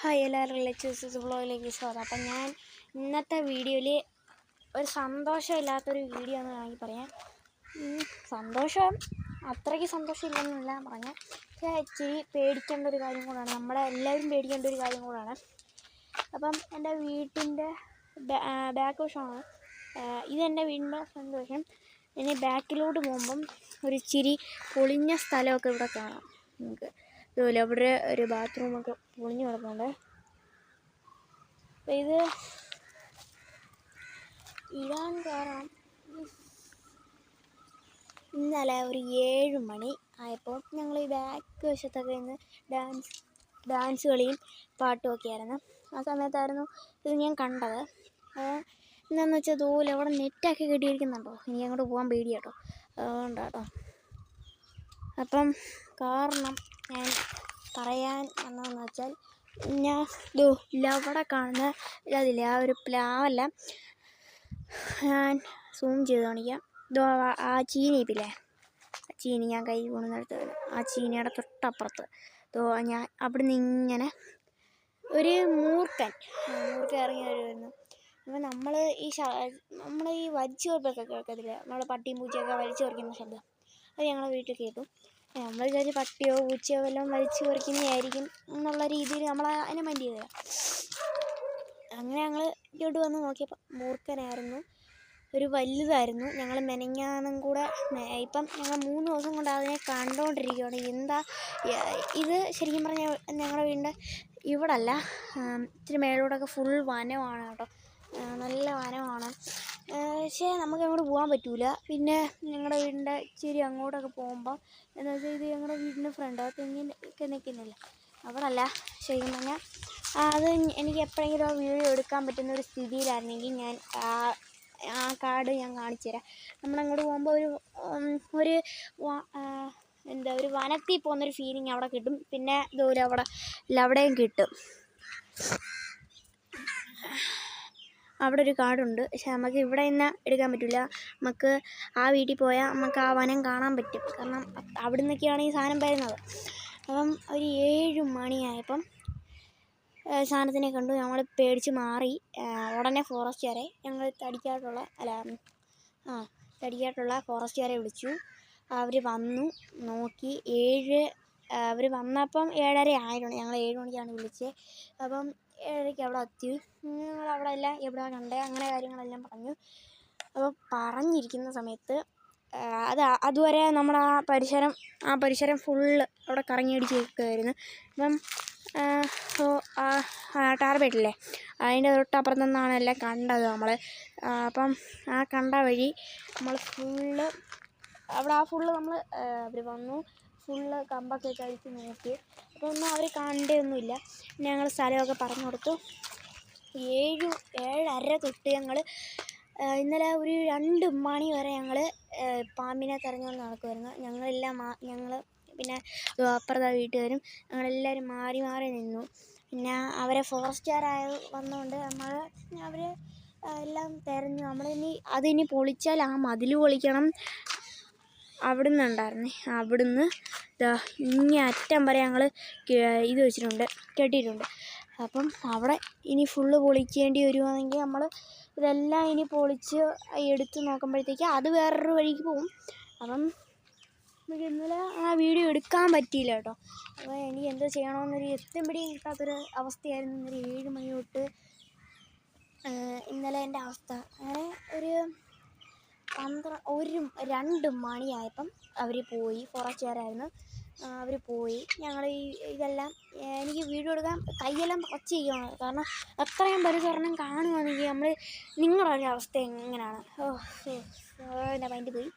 Hi എല്ലാവരും lectures ബ്ലോഗിലേക്ക് സ്വാഗതം. അപ്പം ഞാൻ ഇന്നത്തെ വീഡിയോയിൽ ഒരു സന്തോഷമില്ലാത്തൊരു വീഡിയോ എന്ന് വേണമെങ്കിൽ പറയാം. സന്തോഷം അത്രയ്ക്ക് സന്തോഷമില്ലെന്നല്ല പറഞ്ഞാൽ പക്ഷേ ഇച്ചിരി പേടിക്കേണ്ട ഒരു കാര്യം കൂടാണ്. നമ്മളെ എല്ലാവരും പേടിക്കേണ്ട ഒരു കാര്യം കൂടാണ്. അപ്പം എന്റെ വീട്ടിന്റെ ബാക്ക് വശമാണ്. ഇതെന്റെ വീടിന്റെ വശം. ഇനി ബാക്കിലോട്ട് പോകുമ്പം ഒരു ഇച്ചിരി പൊളിഞ്ഞ സ്ഥലമൊക്കെ ഇവിടെ കാണാം നമുക്ക്. ഇതുപോലെ അവിടെ ഒരു ബാത്റൂമൊക്കെ പൊളിഞ്ഞു കിടക്കണ്ടേ അപ്പം ഇത് ഇടാൻ കാരണം ഇന്നലെ ഒരു ഏഴ് മണി ആയപ്പോൾ ഞങ്ങൾ ഈ ബാക്ക് വശത്തൊക്കെ ഇന്ന് ഡാൻസ് ഡാൻസ് കളിയും പാട്ടും ഒക്കെ ആയിരുന്നു. ആ സമയത്തായിരുന്നു ഇത് ഞാൻ കണ്ടത്. എന്താണെന്ന് വെച്ചാൽ ദൂലെ അവിടെ നെറ്റൊക്കെ കെട്ടിയിരിക്കുന്നുണ്ടോ? എനിക്ക് അങ്ങോട്ട് പോകാൻ പേടിയാട്ടോ. അതുകൊണ്ടാട്ടോ. അപ്പം കാരണം ഞാൻ പറയാൻ വന്നതെന്ന് വെച്ചാൽ ഞാൻ ദോ ഇല്ല അവിടെ കാണുന്ന ഇല്ലാതില്ല ആ ഒരു പ്ലാവല്ല ഞാൻ സൂം ചെയ്ത് കാണിക്കാം. ദോ ആ- ചീനി ഇപ്പില്ലേ ചീനി ഞാൻ കൈ കൊണ്ടുവന്നെടുത്ത് ആ ചീനിയുടെ തൊട്ടപ്പുറത്ത്. ദോ ഞാൻ അവിടുന്ന് ഇങ്ങനെ ഒരു മൂർക്കൻ മൂർക്കൻ ഇറങ്ങി വരുമായിരുന്നു അപ്പോൾ നമ്മൾ ഈ നമ്മൾ ഈ വലിച്ചു കൊറിപ്പൊക്കെ കേൾക്കത്തില്ല നമ്മൾ പട്ടിയും പൂച്ചയൊക്കെ വലിച്ചു കുറയ്ക്കുന്ന ശബ്ദം. അത് ഞങ്ങളെ വീട്ടിൽ കേട്ടു. നമ്മൾ വിചാരിച്ച് പട്ടിയോ പൂച്ചയോ വല്ലതും വലിച്ചു പറിക്കുന്നതായിരിക്കും എന്നുള്ള രീതിയിൽ നമ്മൾ അതിനെ മൈൻഡ് ചെയ്തില്ല അങ്ങനെ ഞങ്ങൾ ഇങ്ങോട്ട് വന്ന് നോക്കിയപ്പോൾ മൂർഖനായിരുന്നു. ഒരു വലുതായിരുന്നു. ഞങ്ങൾ മെനഞ്ഞാന്നും കൂടെ ഇപ്പം ഞങ്ങൾ മൂന്ന് ദിവസം കൊണ്ട് അതിനെ കണ്ടുകൊണ്ടിരിക്കുകയാണ് എന്താ ഇത് ശരിക്കും പറഞ്ഞാൽ ഞങ്ങളുടെ വീടിന്റെ ഇവിടെ അല്ല ഇച്ചിരി മേലോട്ടൊക്കെ ഫുൾ വനമാണ് കേട്ടോ. നല്ല വനമാണ്. പക്ഷേ നമുക്ക് അങ്ങോട്ട് പോകാൻ പറ്റൂല. പിന്നെ ഞങ്ങളുടെ വീടിന്റെ ഇച്ചിരി അങ്ങോട്ടൊക്കെ പോകുമ്പോൾ എന്താ വെച്ചാൽ ഇത് ഞങ്ങളുടെ വീടിന്റെ ഫ്രണ്ട് ആ തെങ്ങിനൊക്കെ നിൽക്കുന്നില്ല? അവിടെ അല്ല ശരിക്കും പറഞ്ഞാൽ അത് എനിക്ക് എപ്പോഴെങ്കിലും ആ വീഡിയോ എടുക്കാൻ പറ്റുന്ന ഒരു സ്ഥിതിയിലായിരുന്നെങ്കിൽ ഞാൻ ആ ആ കാർഡ് ഞാൻ കാണിച്ചു തരാം. നമ്മളങ്ങോട്ട് പോകുമ്പോൾ ഒരു ഒരു എന്താ ഒരു വനത്തിൽ പോകുന്നൊരു ഫീലിംഗ് അവിടെ കിട്ടും. പിന്നെ ഇതുപോലെ അവിടെ എല്ലാവിടെയും കിട്ടും. അവിടെ ഒരു കാടുണ്ട്. പക്ഷെ നമുക്ക് ഇവിടെ നിന്ന് എടുക്കാൻ പറ്റില്ല നമുക്ക് ആ വീട്ടിൽ പോയാൽ നമുക്ക് ആ വനം കാണാൻ പറ്റും. കാരണം അവിടെ നിന്നൊക്കെയാണ് ഈ സാധനം വരുന്നത്. അപ്പം ഒരു ഏഴ് മണിയായപ്പം സാധനത്തിനെ കണ്ടു. ഞങ്ങൾ പേടിച്ച് മാറി. ഉടനെ ഫോറസ്റ്റുകാരെ ഞങ്ങൾ തടിക്കാട്ടുള്ള അല്ല ആ തടിക്കാട്ടുള്ള ഫോറസ്റ്റുകാരെ വിളിച്ചു. അവർ വന്നു നോക്കി. ഏഴ് അവർ വന്നപ്പം ഏഴര ആയിട്ടുണ്ട് ഞങ്ങൾ ഏഴ് മണിക്കാണ് വിളിച്ചത് അപ്പം ഏഴരയ്ക്ക് അവിടെ എത്തി. ഞങ്ങൾ അവിടെ എല്ലാം എവിടെ കണ്ടേ അങ്ങനെ കാര്യങ്ങളെല്ലാം പറഞ്ഞു. അപ്പോൾ പറഞ്ഞിരിക്കുന്ന സമയത്ത് അത് അതുവരെ നമ്മുടെ ആ പരിസരം ആ പരിസരം ഫുള്ള് അവിടെ കറങ്ങിയടിച്ച് നിൽക്കുമായിരുന്നു അപ്പം ആ ടാർബേട്ടില്ലേ അതിന്റെ തൊട്ടപ്പുറത്ത് നിന്നാണ് എല്ലാം കണ്ടത് നമ്മൾ അപ്പം ആ കണ്ട വഴി നമ്മൾ ഫുള്ള് അവിടെ ആ ഫുള്ള് നമ്മൾ അവർ വന്നു. ഫുള്ള് കമ്പൊക്കെ കഴിച്ച് നോക്കി. അപ്പോൾ ഒന്നും അവർ കണ്ടൊന്നുമില്ല പിന്നെ ഞങ്ങൾ സ്ഥലമൊക്കെ പറഞ്ഞു കൊടുത്തു. ഏഴ് ഏഴര തൊട്ട് ഞങ്ങൾ ഇന്നലെ ഒരു രണ്ട് മണി വരെ ഞങ്ങൾ പാമ്പിനെ തെരഞ്ഞുകൊണ്ട് നടക്കുമായിരുന്നു ഞങ്ങളെല്ലാം ഞങ്ങൾ പിന്നെ അപ്പുറത്തെ വീട്ടുകാരും ഞങ്ങളെല്ലാവരും മാറി മാറി നിന്നു. പിന്നെ അവരെ ഫോറസ്റ്റുകാരായ വന്നുകൊണ്ട് നമ്മൾ അവർ എല്ലാം തിരഞ്ഞു. നമ്മളിനി അതിനി പൊളിച്ചാൽ ആ മതിൽ പൊളിക്കണം. അവിടുന്ന് ഉണ്ടായിരുന്നേ. അവിടുന്ന് ദാ ഇനി അറ്റം വരെ ഞങ്ങൾ ഇത് വെച്ചിട്ടുണ്ട് കെട്ടിയിട്ടുണ്ട്. അപ്പം അവിടെ ഇനി ഫുള്ള് പൊളിക്കേണ്ടി വരുവാണെങ്കിൽ നമ്മൾ ഇതെല്ലാം ഇനി പൊളിച്ച് എടുത്ത് നോക്കുമ്പോഴത്തേക്ക് അത് വേറൊരു വഴിക്ക് പോകും. അപ്പം നമുക്ക് ഇന്നലെ ആ വീഡിയോ എടുക്കാൻ പറ്റിയില്ല കേട്ടോ. അപ്പോൾ എനിക്ക് എന്തോ ചെയ്യണമെന്നൊരു എത്തും പിടിയും കിട്ടാത്തൊരു അവസ്ഥയായിരുന്നു. ഒരു ഏഴ് മണി തൊട്ട് ഇന്നലെ എന്റെ അവസ്ഥ. അങ്ങനെ ഒരു പന്ത്ര ഒരു രണ്ട് മണിയായപ്പം അവർ പോയി. ഫോറസ്റ്റുകാരായിരുന്നു അവർ പോയി. ഞങ്ങൾ ഈ ഇതെല്ലാം എനിക്ക് വീഡിയോ എടുക്കാൻ കുറച്ച് ചെയ്യണം കാരണം അത്രയും പരിസരണം കാണുകയാണെങ്കിൽ നമ്മൾ നിങ്ങളുടെ ഒരു അവസ്ഥ എങ്ങനെയാണ് ഓ എന്റെ മൈൻഡ് പോയി.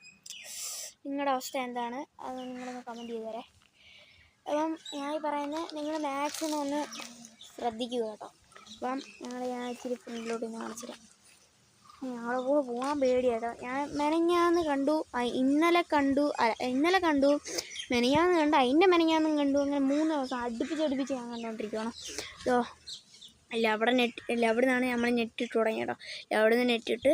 നിങ്ങളുടെ അവസ്ഥ എന്താണ്? അത് നിങ്ങളൊന്ന് കമന്റ് ചെയ്ത് തരേ അപ്പം ഞാൻ ഈ പറയുന്നത് നിങ്ങൾ മാക്സിമം ഒന്ന് ശ്രദ്ധിക്കുക കേട്ടോ. അപ്പം ഞങ്ങൾ ഞാൻ ഇച്ചിരി ഫ്രണ്ടിലോട്ട് ഒന്ന് കാണിച്ചുതരാം. ഞങ്ങളുടെ കൂടെ പോകാൻ പേടിയാട്ടോ ഞാൻ മെനഞ്ഞാന്ന് കണ്ടു ഇന്നലെ കണ്ടു ഇന്നലെ കണ്ടു മെനഞ്ഞാന്ന് കണ്ടു അതിന്റെ മെനഞ്ഞാന്നും കണ്ടു അങ്ങനെ മൂന്ന് ദിവസം അടുപ്പിച്ച് അടുപ്പിച്ച് ഞാൻ കണ്ടുകൊണ്ടിരിക്കുകയാണ് അല്ല അവിടെ നെറ്റ് അല്ല അവിടെ നിന്നാണ് നമ്മൾ നെറ്റിട്ട് തുടങ്ങി കേട്ടോ നിന്ന് നെറ്റിട്ട്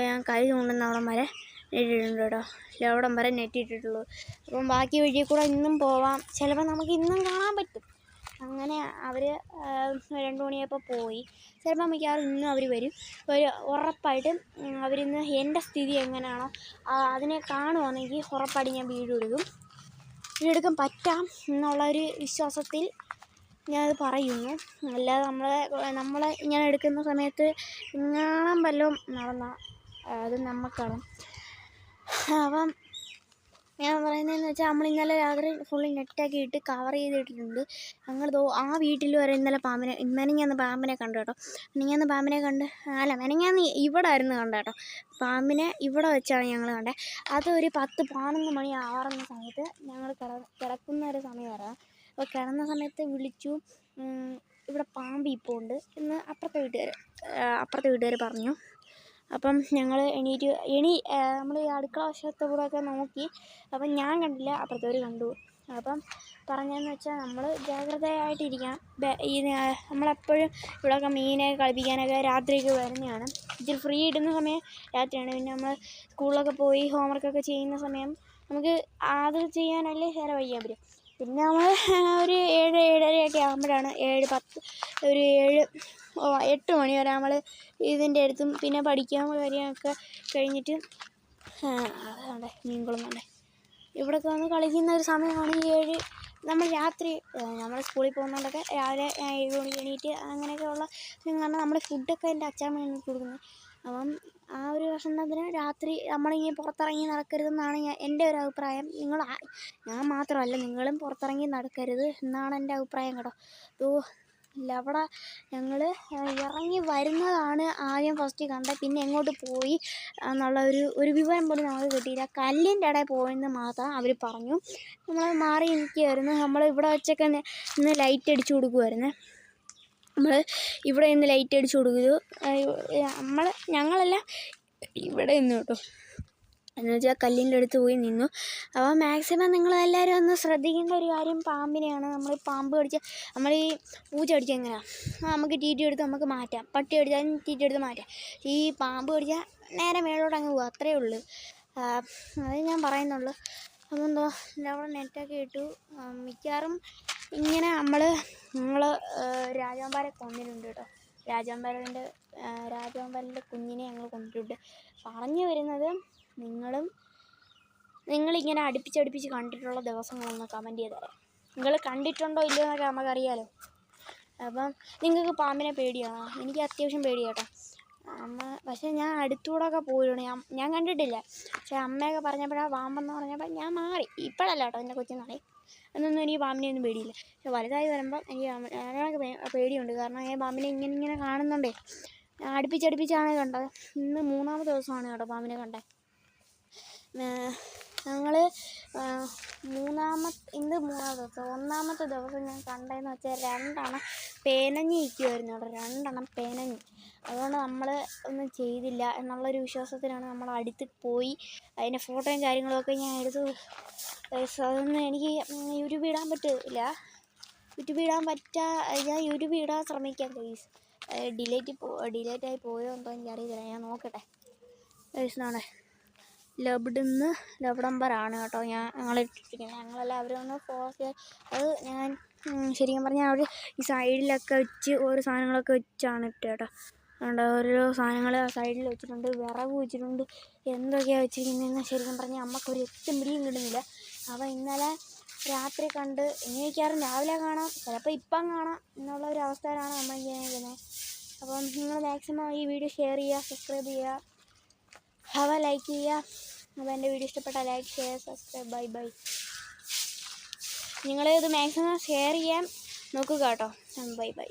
ഞാൻ കൈ കൊണ്ടുവന്ന അവിടം വരെ നെറ്റിട്ടുണ്ട് കേട്ടോ. ഇല്ല അവിടം വരെ നെറ്റിട്ടിട്ടുള്ളൂ അപ്പം ബാക്കി വഴിയിൽ കൂടെ ഇന്നും പോവാം. ചിലപ്പോൾ നമുക്ക് ഇന്നും കാണാൻ പറ്റും. അങ്ങനെ അവർ രണ്ട് മണിയായപ്പോൾ പോയി. ചിലപ്പോൾ മിക്കവാറും ഇന്നും അവർ വരും. ഒരു ഉറപ്പായിട്ടും അവരിന്ന് എന്റെ സ്ഥിതി എങ്ങനെയാണോ അതിനെ കാണുവാണെങ്കിൽ ഉറപ്പായിട്ട് ഞാൻ വീഡിയോ എടുക്കും. വീഡിയോ എടുക്കാൻ പറ്റാം എന്നുള്ള ഒരു വിശ്വാസത്തിൽ ഞാനത് പറയുന്നു. അല്ലാതെ നമ്മളെ നമ്മൾ ഞാൻ എടുക്കുന്ന സമയത്ത് ഇങ്ങാണം വല്ലതും നടന്ന അത് നമുക്കാണ് അപ്പം ഞാൻ പറയുന്നതെന്ന് വെച്ചാൽ നമ്മൾ ഇന്നലെ രാത്രി ഫുള്ള് നെറ്റാക്കി ഇട്ട് കവർ ചെയ്തിട്ടിട്ടുണ്ട്. ഞങ്ങൾ തോ ആ വീട്ടിൽ വരെ ഇന്നലെ പാമ്പിനെ മെനങ്ങാന്ന് പാമ്പിനെ കണ്ടു കേട്ടോ. മെനങ്ങാന്ന് പാമ്പിനെ കണ്ട് അല്ല മെനങ്ങാന്ന് ഇവിടെ ആയിരുന്നു കണ്ട കേട്ടോ. പാമ്പിനെ ഇവിടെ വെച്ചാണ് ഞങ്ങൾ കണ്ടത് അതൊരു പത്ത് പതിനൊന്ന് മണി ആറുന്ന സമയത്ത് ഞങ്ങൾ കിട കിടക്കുന്ന ഒരു സമയമായിരുന്നു അപ്പോൾ കിടന്ന സമയത്ത് വിളിച്ചു ഇവിടെ പാമ്പ് ഇപ്പോൾ ഉണ്ട്. എന്ന് അപ്പുറത്തെ വീട്ടുകാർ അപ്പുറത്തെ വീട്ടുകാർ പറഞ്ഞു. അപ്പം ഞങ്ങൾ എണീറ്റ് എണി നമ്മൾ ഈ അടുക്കള വശത്ത് നോക്കി. അപ്പം ഞാൻ കണ്ടില്ല അപ്പുറത്തവർ കണ്ടു. അപ്പം പറഞ്ഞതെന്ന് വെച്ചാൽ നമ്മൾ ജാഗ്രതയായിട്ടിരിക്കണം. ബെ- ഈ നമ്മളെപ്പോഴും ഇവിടെയൊക്കെ മീനെ കളിപ്പിക്കാനൊക്കെ രാത്രിയൊക്കെ വരുന്നതാണ്. ഇച്ചിരി ഫ്രീ ഇടുന്ന സമയം രാത്രിയാണ്. പിന്നെ നമ്മൾ സ്കൂളിലൊക്കെ പോയി ഹോംവർക്കൊക്കെ ചെയ്യുന്ന സമയം നമുക്ക് അത് ചെയ്യാനല്ലേ ചിലവഴിക്കാൻ പറ്റും പിന്നെ നമ്മൾ ഒരു ഏഴ് ഏഴരയൊക്കെ ആകുമ്പോഴാണ് ഏഴ് പത്ത് ഒരു ഏഴ് എട്ട് മണി വരെ നമ്മൾ ഇതിന്റെ അടുത്തും പിന്നെ പഠിക്കാൻ കാര്യമൊക്കെ കഴിഞ്ഞിട്ട് അതാണ്ട് മീൻകുളമാണ് ഇവിടെയൊക്കെ വന്ന് കളിക്കുന്ന ഒരു സമയമാണ് ഈ ഏഴ് നമ്മൾ രാത്രി നമ്മൾ സ്കൂളിൽ പോകുന്നതുകൊണ്ടൊക്കെ രാവിലെ ഏഴ് മണിക്ക് എണീറ്റ് അങ്ങനെയൊക്കെ ഉള്ള കാരണം നമ്മൾ ഫുഡൊക്കെ എന്റെ അച്ഛൻ വേണ്ടി കൊടുക്കുന്നത്. അപ്പം ആ ഒരു ഭക്ഷണത്തിന് രാത്രി നമ്മളിങ്ങനെ പുറത്തിറങ്ങി നടക്കരുതെന്നാണ് ഞാൻ എന്റെ ഒരു അഭിപ്രായം. നിങ്ങൾ ഞാൻ മാത്രമല്ല നിങ്ങളും പുറത്തിറങ്ങി നടക്കരുത് എന്നാണ് എന്റെ അഭിപ്രായം കേട്ടോ. ഓ ഇല്ല അവിടെ ഞങ്ങൾ ഇറങ്ങി വരുന്നതാണ് ആദ്യം ഫസ്റ്റ് കണ്ടത്. പിന്നെ എങ്ങോട്ട് പോയി എന്നുള്ള ഒരു ഒരു വിവരം പോലും നമുക്ക് കിട്ടിയില്ല. കല്ലിന്റെ ഇടയിൽ പോയെന്ന് മാത്രം അവർ പറഞ്ഞു. നമ്മൾ മാറി നിൽക്കുകയായിരുന്നു. നമ്മൾ ഇവിടെ വെച്ചൊക്കെ ഇന്ന് ലൈറ്റ് അടിച്ചു കൊടുക്കുമായിരുന്നു നമ്മൾ ഇവിടെ നിന്ന് ലൈറ്റ് അടിച്ചു കൊടുക്കുന്നു. നമ്മൾ ഞങ്ങളെല്ലാം ഇവിടെ നിന്ന് കേട്ടോ. എന്ന് വെച്ചാൽ കല്ലിന്റെ അടുത്ത് പോയി നിന്നു. അപ്പോൾ മാക്സിമം നിങ്ങൾ എല്ലാവരും ഒന്ന് ശ്രദ്ധിക്കേണ്ട ഒരു കാര്യം പാമ്പിനെയാണ്. നമ്മൾ പാമ്പ് കടിച്ച നമ്മൾ ഈ പൂച്ച കടിച്ച എങ്ങനെയാണ് നമുക്ക് ടി ടി എടുത്ത് നമുക്ക് മാറ്റാം. പട്ടി കടിച്ചാലും ടി ടി എടുത്ത് മാറ്റാം. ഈ പാമ്പ് കടിച്ചാൽ നേരെ മേളോട്ട് അങ്ങ് പോകും അത്രയേ ഉള്ളൂ. അതേ ഞാൻ പറയുന്നുള്ളൂ. അപ്പോൾ എന്തോ അവിടെ നെറ്റൊക്കെ ഇട്ടു. മിക്കവാറും ഇങ്ങനെ നമ്മൾ നമ്മൾ രാജാമ്പാരെ കൊന്നിട്ടുണ്ട് കേട്ടോ. രാജാമ്പാരന്റെ രാജാമ്പാരന്റെ കുഞ്ഞിനെ ഞങ്ങൾ കൊന്നിട്ടുണ്ട്. പറഞ്ഞു വരുന്നത് നിങ്ങളും നിങ്ങളിങ്ങനെ അടുപ്പിച്ചടുപ്പിച്ച് കണ്ടിട്ടുള്ള ദിവസങ്ങളൊന്ന് കമന്റ് ചെയ്ത് തരാം നിങ്ങൾ കണ്ടിട്ടുണ്ടോ ഇല്ലയോ എന്നൊക്കെ നമുക്കറിയാലോ. അപ്പം നിങ്ങൾക്ക് പാമ്പിനെ പേടിയാണോ? എനിക്ക് അത്യാവശ്യം പേടിയാട്ടോ അമ്മ പക്ഷേ ഞാൻ അടുത്തൂടെയൊക്കെ പോയിട്ടുണ്ട് ഞാൻ ഞാൻ കണ്ടിട്ടില്ല. പക്ഷേ അമ്മയൊക്കെ പറഞ്ഞപ്പോഴാണ് പാമ്പെന്ന് പറഞ്ഞപ്പോൾ ഞാൻ മാറി. ഇപ്പോഴല്ല കേട്ടോ എന്റെ കൊച്ചുനാളെ എന്നൊന്നും എനിക്ക് പാമ്പിനെ ഒന്നും പേടിയില്ല. പക്ഷേ വലുതായി വരുമ്പോൾ എനിക്ക് ഞാനൊക്കെ പേടിയുണ്ട്. കാരണം ഞാൻ പാമ്പിനെ ഇങ്ങനെ ഇങ്ങനെ കാണുന്നുണ്ടേ. ഞാൻ അടുപ്പിച്ചടുപ്പിച്ചാണ് കണ്ടത്. ഇന്ന് മൂന്നാമത്തെ ദിവസമാണ് കേട്ടോ പാമ്പിനെ കണ്ടത് ഞങ്ങൾ മൂന്നാമത്തെ ഇന്ന് മൂന്നാമത്തെ ദിവസം. ഒന്നാമത്തെ ദിവസം ഞാൻ കണ്ടതെന്ന് വെച്ചാൽ രണ്ടെണ്ണം പേനഞ്ഞി ഇരിക്കുമായിരുന്നു അവിടെ രണ്ടെണ്ണം പേനഞ്ഞി. അതുകൊണ്ട് നമ്മൾ ഒന്നും ചെയ്തില്ല എന്നുള്ളൊരു വിശ്വാസത്തിലാണ് നമ്മൾ അടുത്ത് പോയി. അതിന്റെ ഫോട്ടോയും കാര്യങ്ങളൊക്കെ ഞാൻ എടുത്തു അതൊന്നും എനിക്ക് യൂട്യൂബ് ഇടാൻ പറ്റില്ല യൂട്യൂബ് ഇടാൻ പറ്റാ ഞാൻ യൂട്യൂബ് ഇടാൻ ശ്രമിക്കാം പ്ലീസ് ഡിലേറ്റ് പോ ഡിലേറ്റായി പോയോ എന്തോ അറിയില്ല ഞാൻ നോക്കട്ടെ. നാണേ ലബ്ഡിന്ന് ലബ്ഡംബറാണ് കേട്ടോ ഞാൻ ഞങ്ങൾ ഇട്ടിരിക്കുന്നത്. ഞങ്ങളെല്ലാവരും ഒന്ന് ഫോക്കസ് അത് ഞാൻ ശരിക്കും പറഞ്ഞാൽ അവർ ഈ സൈഡിലൊക്കെ വെച്ച് ഓരോ സാധനങ്ങളൊക്കെ വെച്ചാണ് ഇട്ട് കേട്ടോ. അതുകൊണ്ട് ഓരോ സാധനങ്ങൾ സൈഡിൽ വെച്ചിട്ടുണ്ട് വിറക് വെച്ചിട്ടുണ്ട് എന്തൊക്കെയാണ് വെച്ചിരിക്കുന്നതെന്ന് ശരിക്കും പറഞ്ഞാൽ അമ്മക്കൊരു എത്തും പിടിയും കിട്ടുന്നില്ല. അപ്പോൾ ഇന്നലെ രാത്രി കണ്ട് ഇനി രാവിലെ കാണാം ചിലപ്പോൾ ഇപ്പം കാണാം എന്നുള്ള ഒരു അവസ്ഥയിലാണ് നമ്മൾ ചെയ്യുന്നത് അപ്പം നിങ്ങൾ മാക്സിമം ഈ വീഡിയോ ഷെയർ ചെയ്യുക സബ്സ്ക്രൈബ് ചെയ്യുക. ഹവ ലൈക്ക് ചെയ്യുക. അപ്പോൾ എന്റെ വീഡിയോ ഇഷ്ടപ്പെട്ടാൽ like share subscribe bye bye നിങ്ങൾ ഇത് മാക്സിമം ഷെയർ ചെയ്യാൻ നോക്കുക കേട്ടോ. Bye bye